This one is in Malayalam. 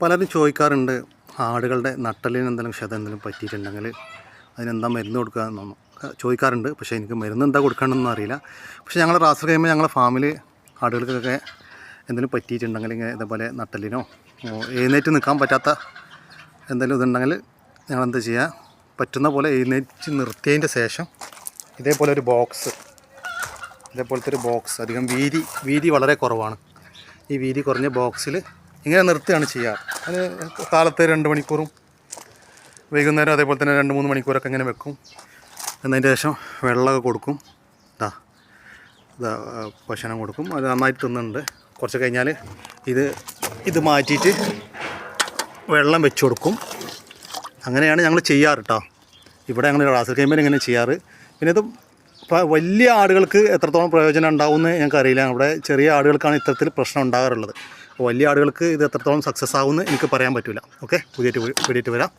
പലരും ചോദിക്കാറുണ്ട് ആടുകളുടെ നട്ടലിന് എന്തെങ്കിലും ക്ഷതം എന്തെങ്കിലും പറ്റിയിട്ടുണ്ടെങ്കിൽ അതിനെന്താ മരുന്ന് കൊടുക്കുക എന്നൊന്നും. ചോദിക്കാറുണ്ട്. പക്ഷേ എനിക്ക് മരുന്ന് എന്താ കൊടുക്കണമെന്നൊന്നും അറിയില്ല. പക്ഷേ ഞങ്ങൾ റാസർ കഴിയുമ്പോൾ ഞങ്ങളെ ഫാമിൽ ആടുകൾക്കൊക്കെ എന്തെങ്കിലും പറ്റിയിട്ടുണ്ടെങ്കിൽ ഇങ്ങനെ ഇതേപോലെ നട്ടലിനോ എഴുന്നേറ്റ് നിൽക്കാൻ പറ്റാത്ത എന്തെങ്കിലും ഇതുണ്ടെങ്കിൽ ഞങ്ങൾ എന്താ ചെയ്യുക പറ്റുന്ന പോലെ എഴുന്നേറ്റ് നിർത്തിയതിന്റെ ശേഷം ഇതേപോലെ ഒരു ബോക്സ് ഇതേപോലത്തെ ഒരു ബോക്സ് അധികം വീതി വീതി വളരെ കുറവാണ്. ഈ വീതി കുറഞ്ഞ ബോക്സിൽ ഇങ്ങനെ നിർത്തുകയാണ് ചെയ്യാറ്. അത് കാലത്ത് രണ്ട് മണിക്കൂറും വൈകുന്നേരം അതേപോലെ തന്നെ രണ്ട് മൂന്ന് മണിക്കൂറൊക്കെ ഇങ്ങനെ വെക്കും. എന്നതിന്റെ ശേഷം വെള്ളമൊക്കെ കൊടുക്കും. ഇതാ ഇതാ ഭക്ഷണം കൊടുക്കും. അത് നന്നായിട്ട് തിന്നുന്നുണ്ട്. കുറച്ച് കഴിഞ്ഞാൽ ഇത് ഇത് മാറ്റിയിട്ട് വെള്ളം വെച്ച് കൊടുക്കും. അങ്ങനെയാണ് ഞങ്ങൾ ചെയ്യാറ് കേട്ടോ ഇവിടെ ഞങ്ങൾ റാസൽ കൈമേൽ ഇങ്ങനെ ചെയ്യാറ്. പിന്നെ ഇത് വലിയ ആടുകൾക്ക് എത്രത്തോളം പ്രയോജനം ഉണ്ടാവുമെന്ന് ഞങ്ങൾക്ക് അറിയില്ല ഇവിടെ ചെറിയ ആടുകൾക്കാണ് ഇത്തരത്തിൽ പ്രശ്നം ഉണ്ടാകാറുള്ളത്. അപ്പോൾ വലിയ ആടുകൾക്ക് ഇത് എത്രത്തോളം സക്സസ് ആവുമെന്ന് എനിക്ക് പറയാൻ പറ്റില്ല ഓക്കെ പുതിയ വീഡിയോ വരാം.